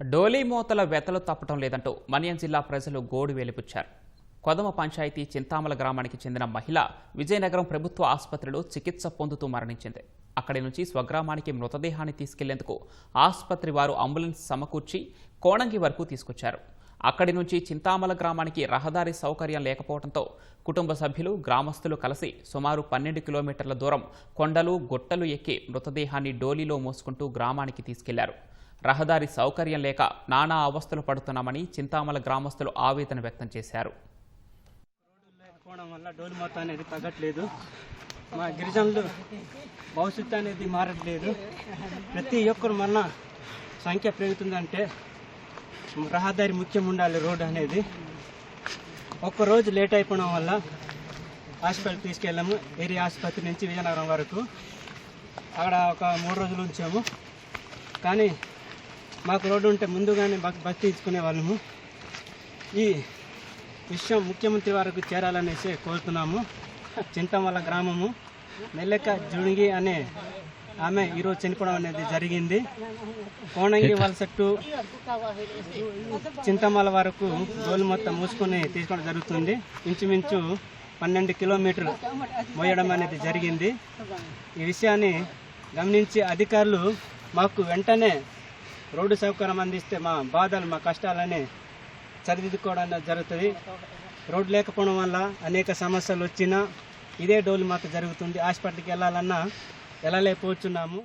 డోలీ మూతల వెతలు తప్పటం లేదంటూ మన్యం జిల్లా ప్రజలు గోడు వెలిపుచ్చారు. కొదమ పంచాయతీ చింతామల గ్రామానికి చెందిన మహిళ విజయనగరం ప్రభుత్వ ఆసుపత్రిలో చికిత్స పొందుతూ మరణించింది. అక్కడి నుంచి స్వగ్రామానికి మృతదేహాన్ని తీసుకెళ్ళేందుకు ఆసుపత్రి వారు అంబులెన్స్ సమకూర్చి కోణంగి వరకు తీసుకొచ్చారు. అక్కడి నుంచి చింతామల గ్రామానికి రహదారి సౌకర్యం లేకపోవడంతో కుటుంబ సభ్యులు గ్రామస్తులు కలిసి సుమారు పన్నెండు కిలోమీటర్ల దూరం కొండలు గుట్టలు ఎక్కి మృతదేహాన్ని డోలీలో మోసుకుంటూ గ్రామానికి తీసుకెళ్ళారు. రహదారి సౌకర్యం లేక నానా అవస్థలు పడుతున్నామని చింతామల గ్రామస్తులు ఆవేదన వ్యక్తం చేశారు. లేకపోవడం వల్ల డోలు మొత్తం అనేది తగ్గట్లేదు. మా గిరిజనులు భవిష్యత్తు అనేది మారట్లేదు. ప్రతి ఒక్కరు మన సంఖ్య పెరుగుతుందంటే రహదారి ముఖ్యం ఉండాలి రోడ్డు అనేది. ఒక్క రోజు లేట్ అయిపోవడం వల్ల హాస్పిటల్ తీసుకెళ్ళాము. ఏరియా ఆసుపత్రి నుంచి విజయనగరం వరకు. అక్కడ ఒక మూడు రోజులు ఉంచాము. కానీ మాకు రోడ్డు ఉంటే ముందుగానే బస్ బస్ తీసుకునే వాళ్ళము. ఈ విషయం ముఖ్యమంత్రి వరకు చేరాలనేసి కోరుతున్నాము. చింతమల గ్రామము మెల్లెక్క జుణిగి అనే ఆమె ఈరోజు చనిపోవడం అనేది జరిగింది. కోణంగి వలసట్టు చింతమల వరకు డోలు మొత్తం మూసుకొని తీసుకోవడం జరుగుతుంది. ఇంచుమించు పన్నెండు కిలోమీటర్లు మోయడం అనేది జరిగింది. ఈ విషయాన్ని గమనించి అధికారులు మాకు వెంటనే రోడ్డు సౌకర్యం అందిస్తే మా బాధలు మా కష్టాలని సరిదిద్దుకోవడం జరుగుతుంది. రోడ్డు లేకపోవడం వల్ల అనేక సమస్యలు వచ్చినా ఇదే డోలు మాకు జరుగుతుంది. హాస్పిటల్కి వెళ్ళాలన్నా వెళ్ళలేకపోతున్నాము.